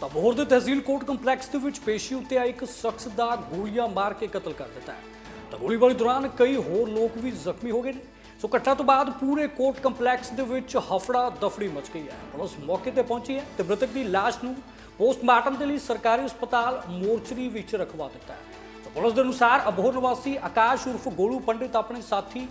ਤਾਂ ਦੇ ਤਹਿਸੀਲ court complex ਦੇ ਵਿੱਚ ਪੇਸ਼ੀ ਉੱਤੇ ਆ ਇੱਕ ਸ਼ਖਸ ਦਾ ਗੋਲੀਆਂ ਮਾਰ ਕੇ ਕਤਲ ਕਰ ਦਿੱਤਾ ਹੈ। ਤਾਂ ਗੋਲੀਬਾਰੀ ਦੌਰਾਨ ਕਈ ਹੋਰ ਲੋਕ ਵੀ ਜ਼ਖਮੀ ਹੋ ਗਏ ਨੇ। ਸੋ ਘਟਨਾ ਤੋਂ ਬਾਅਦ ਪੂਰੇ ਕੋਰਟ ਕੰਪਲੈਕਸ ਦੇ ਵਿੱਚ ਹਫੜਾ ਦਫੜੀ ਮਚ ਗਈ ਹੈ। ਪੁਲਿਸ ਮੌਕੇ ਤੇ ਪਹੁੰਚੀ ਹੈ ਤੇ ਮ੍ਰਿਤਕ ਦੀ ਲਾਸ਼ ਨੂੰ ਪੋਸਟਮਾਰਟਮ ਦੇ ਲਈ ਸਰਕਾਰੀ ਹਸਪਤਾਲ ਮੋਰਚਰੀ ਵਿੱਚ ਰਖਵਾ ਦਿੱਤਾ ਹੈ। ਤਾਂ ਪੁਲਿਸ ਦੇ ਅਨੁਸਾਰ ਅਬੋਹਰ ਨਿਵਾਸੀ ਆਕਾਸ਼ ਉਰਫ ਗੋਲੂ ਪੰਡਿਤ ਆਪਣੇ ਸਾਥੀ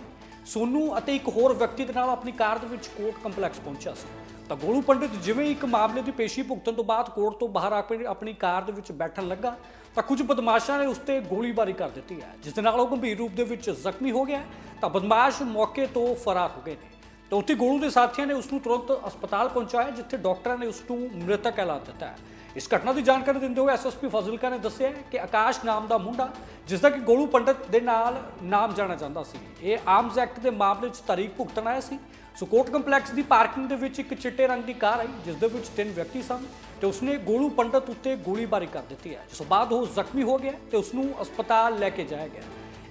ਸੋਨੂ ਅਤੇ ਇੱਕ ਹੋਰ ਵਿਅਕਤੀ ਦੇ ਨਾਲ ਆਪਣੀ ਕਾਰ ਦੇ ਵਿੱਚ ਕੋਰਟ ਕੰਪਲੈਕਸ ਪਹੁੰਚਿਆ ਸੀ। ਤਾਂ ਗੋਲੂ ਪੰਡਿਤ ਜਿਵੇਂ ਇੱਕ ਮਾਮਲੇ ਦੀ ਪੇਸ਼ੀ ਭੁਗਤਣ ਤੋਂ ਬਾਅਦ ਕੋਰਟ ਤੋਂ ਬਾਹਰ ਆ ਕੇ ਆਪਣੀ ਕਾਰ ਦੇ ਵਿੱਚ ਬੈਠਣ ਲੱਗਾ, ਤਾਂ ਕੁਝ ਬਦਮਾਸ਼ਾਂ ਨੇ ਉਸ ਤੇ ਗੋਲੀਬਾਰੀ ਕਰ ਦਿੱਤੀ ਹੈ, ਜਿਸ ਦੇ ਨਾਲ ਉਹ ਗੰਭੀਰ ਰੂਪ ਦੇ ਵਿੱਚ ਜ਼ਖਮੀ ਹੋ ਗਿਆ ਤਾਂ ਬਦਮਾਸ਼ ਮੌਕੇ ਤੋਂ ਫਰਾਰ ਹੋ ਗਏ ਨੇ। ਤਾਂ ਉੱਥੇ ਗੋਲੂ ਦੇ ਸਾਥੀਆਂ ਨੇ ਉਸ ਨੂੰ ਤੁਰੰਤ ਹਸਪਤਾਲ ਪਹੁੰਚਾਇਆ, ਜਿੱਥੇ ਡਾਕਟਰਾਂ ਨੇ ਉਸ ਨੂੰ ਮ੍ਰਿਤਕ ਐਲਾਨ ਦਿੱਤਾ ਹੈ। ਇਸ ਘਟਨਾ ਦੀ ਜਾਣਕਾਰੀ ਦਿੰਦੇ ਹੋਏ ਐਸਐਸਪੀ ਫਾਜ਼ਿਲਕਾ ਨੇ ਦੱਸਿਆ ਕਿ ਆਕਾਸ਼ ਨਾਮ ਦਾ ਮੁੰਡਾ ਜਿਸ ਦਾ ਕਿ ਗੋਲੂ ਪੰਡਤ ਦੇ ਨਾਲ ਨਾਮ ਜਾਣਿਆ ਜਾਂਦਾ ਸੀ, ਇਹ ਆਰਮਸ ਐਕਟ ਦੇ ਮਾਮਲੇ 'ਚ ਤਾਰੀਖ ਭੁਗਤਣ ਆਇਆ ਸੀ। ਸੋ ਕੋਰਟ ਕੰਪਲੈਕਸ ਦੀ ਪਾਰਕਿੰਗ ਦੇ ਵਿੱਚ ਇੱਕ ਚਿੱਟੇ ਰੰਗ ਦੀ ਕਾਰ ਆਈ ਜਿਸ ਦੇ ਵਿੱਚ ਤਿੰਨ ਵਿਅਕਤੀ ਸਨ ਤੇ ਉਸਨੇ ਗੋਲੂ ਪੰਡਤ ਉੱਤੇ ਗੋਲੀਬਾਰੀ ਕਰ ਦਿੱਤੀ ਹੈ। ਜਿਸ ਤੋਂ ਬਾਅਦ ਉਹ ਜ਼ਖਮੀ ਹੋ ਗਿਆ ਤੇ ਉਸ ਨੂੰ ਹਸਪਤਾਲ ਲੈ ਕੇ ਜਾਇਆ ਗਿਆ।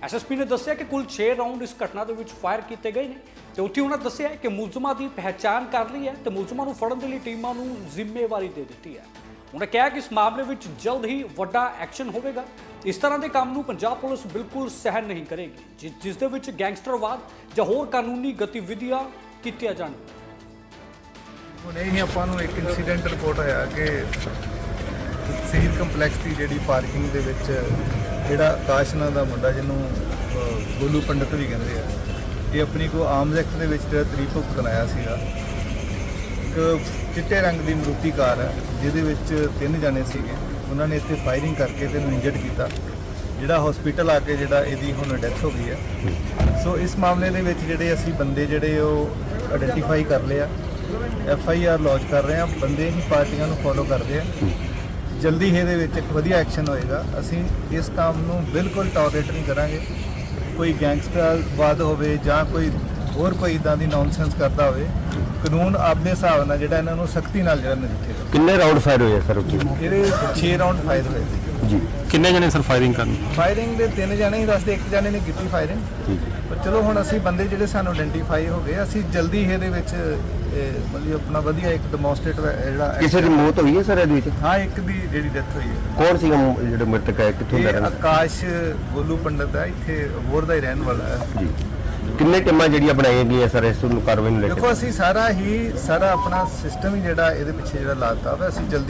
ਐਸਐਸਪੀ ਨੇ ਦੱਸਿਆ ਕਿ ਕੁੱਲ 6 ਰਾਉਂਡ ਇਸ ਘਟਨਾ ਦੇ ਵਿੱਚ ਫਾਇਰ ਕੀਤੇ ਗਏ ਨੇ। ਤੇ ਉੱਥੇ ਉਹਨਾਂ ਦੱਸਿਆ ਕਿ ਮੁਲਜ਼ਮਾਂ ਦੀ ਪਹਿਚਾਣ ਕਰ ਲਈ ਹੈ ਤੇ ਮੁਲਜ਼ਮਾਂ ਨੂੰ ਫੜਨ ਦੇ ਲਈ ਟੀਮਾਂ ਨੂੰ ਜ਼ਿੰਮੇਵਾਰੀ ਦੇ ਦਿੱਤੀ ਹੈ। ਉਹਨਾਂ ਕਿਹਾ ਕਿ ਇਸ ਮਾਮਲੇ ਵਿੱਚ ਜਲਦ ਹੀ ਵੱਡਾ ਐਕਸ਼ਨ ਹੋਵੇਗਾ। ਇਸ ਤਰ੍ਹਾਂ ਦੇ ਕੰਮ ਨੂੰ ਪੰਜਾਬ ਪੁਲਿਸ ਬਿਲਕੁਲ ਸਹਿਨ ਨਹੀਂ ਕਰੇਗੀ, ਜਿ- ਜਿਸ ਦੇ ਵਿੱਚ ਗੈਂਗਸਟਰਵਾਦ ਜਾਂ ਹੋਰ ਕਾਨੂੰਨੀ ਗਤੀਵਿਧੀਆਂ ਕੀਤੀਆਂ ਜਾਣ ਹੁਣੇ ਹੀ ਆਪਾਂ ਨੂੰ ਇੱਕ ਇਨਸੀਡੈਂਟ ਰਿਪੋਰਟ ਹੋਇਆ ਕਿ ਸ਼ਹੀਦ ਕੰਪਲੈਕਸ ਦੀ ਜਿਹੜੀ ਪਾਰਕਿੰਗ ਦੇ ਵਿੱਚ ਜਿਹੜਾ ਆਕਾਸ਼ ਨਾਂ ਦਾ ਮੁੰਡਾ ਜਿਹਨੂੰ ਗੋਲੂ ਪੰਡਤ ਵੀ ਕਹਿੰਦੇ ਆ, ਇਹ ਆਪਣੀ ਕੋ ਆਮ ਐਕਟ ਦੇ ਵਿੱਚ ਜਿਹੜਾ ਤਰੀਕ ਭੁਗਤਣ ਸੀਗਾ। ਇੱਕ ਚਿੱਟੇ ਰੰਗ ਦੀ ਮਰੂਤੀ ਕਾਰ ਹੈ ਜਿਹਦੇ ਵਿੱਚ ਤਿੰਨ ਜਾਣੇ ਸੀਗੇ। ਉਹਨਾਂ ਨੇ ਇੱਥੇ ਫਾਇਰਿੰਗ ਕਰਕੇ ਤੇ ਇਹਨੂੰ ਇੰਜਰਡ ਕੀਤਾ। ਜਿਹੜਾ ਹਸਪੀਟਲ ਆ ਕੇ ਜਿਹੜਾ ਇਹਦੀ ਹੁਣ ਡੈਥ ਹੋ ਗਈ ਹੈ ਸੋ ਇਸ ਮਾਮਲੇ ਦੇ ਵਿੱਚ ਜਿਹੜੇ ਅਸੀਂ ਬੰਦੇ ਜਿਹੜੇ ਉਹ ਆਇਡੈਂਟੀਫਾਈ ਕਰ ਲਏ ਆ ਐਫ ਆਈ ਆਰ ਲੌਂਚ ਕਰ ਰਹੇ ਆ। ਬੰਦੇ ਹੀ ਪਾਰਟੀਆਂ ਨੂੰ ਫੋਲੋ ਕਰਦੇ ਆ। ਜਲਦੀ ਇਹਦੇ ਵਿੱਚ ਇੱਕ ਵਧੀਆ ਐਕਸ਼ਨ ਹੋਏਗਾ। ਅਸੀਂ ਇਸ ਕੰਮ ਨੂੰ ਬਿਲਕੁਲ ਟੋਲਰੇਟ ਨਹੀਂ ਕਰਾਂਗੇ। ਕੋਈ ਗੈਂਗਸਟਰ ਗੈਂਗਸਟਰਵਾਦ ਹੋਵੇ ਜਾਂ ਕੋਈ ਹੋਰ ਕੋਈ ਇਦਾਂ ਦੀ ਨੌਨਸੈਂਸ ਕਰਦਾ ਹੋਵੇ ਕਾਨੂੰਨ ਆਪਣੇ ਹਿਸਾਬ ਨਾਲ ਜਿਹੜਾ ਇਹਨਾਂ ਨੂੰ ਸਖਤੀ ਨਾਲ ਜਿਹੜਾ ਨਜਿੱਠੇਗਾ ਕਿੰਨੇ ਰਾਉਂਡ ਫਾਇਰ ਹੋਏ ਆ ਸਰ ਉੱਥੇ? ਇਹਦੇ 6 ਰਾਉਂਡ ਫਾਇਰ ਹੋਏ ਸੀ। ਜੀ। ਕਿੰਨੇ ਜਣੇ ਸਰ ਫਾਇਰਿੰਗ ਕਰਨ? ਫਾਇਰਿੰਗ ਦੇ ਤਿੰਨ ਜਣੇ ਹੀ ਦੱਸਦੇ ਇੱਕ ਜਣੇ ਨੇ ਕੀਤੀ ਫਾਇਰਿੰਗ ਠੀਕ ਪਰ ਚਲੋ ਹੁਣ ਅਸੀਂ ਬੰਦੇ ਜਿਹੜੇ ਸਾਨੂੰ ਆਇਡੈਂਟੀਫਾਈ ਹੋ ਗਏ ਅਸੀਂ ਜਲਦੀ ਹੀ ਇਹਦੇ ਵਿੱਚ ਇਹ, ਮਤਲਬ ਆਪਣਾ ਵਧੀਆ ਇੱਕ ਡੈਮੋਨਸਟ੍ਰੇਟ ਜਿਹੜਾ ਕਿਸੇ ਦੀ ਮੌਤ ਹੋਈ ਹੈ ਸਰ ਇਹਦੇ ਵਿੱਚ? ਹਾਂ ਇੱਕ ਦੀ ਜਿਹੜੀ ਡੈਥ ਹੋਈ ਹੈ। ਕੌਣ ਸੀ ਜਿਹੜੇ ਮ੍ਰਿਤਕ ਹੈ? ਕਿੱਥੋਂ ਦਾ ਇਹ ਰਹਿਣ ਆਕਾਸ਼ ਗੋਲੂ ਪੰਡਤ ਹੈ ਇੱਥੇ ਅਬੋਹਰ ਦਾ ਹੀ ਰਹਿਣ ਵਾਲਾ ਹੈ। ਜੀ। ਕਿੰਨੇ ਟੀਮਾਂ ਜਿਹੜੀਆਂ ਬਣਾਈਆਂ ਗਈਆਂ ਸਰ ਇਸ ਨੂੰ ਕਾਰਵਾਈ ਨੂੰ ਲੈ ਕੇ? ਦੇਖੋ, ਅਸੀਂ ਸਾਰਾ ਹੀ, ਸਾਰਾ ਆਪਣਾ ਸਿਸਟਮ ਹੀ ਜਿਹੜਾ ਇਹਦੇ ਪਿੱਛੇ ਜਿਹੜਾ ਲਾਤਾ ਵਾ, ਅਸੀਂ ਜਲਦੀ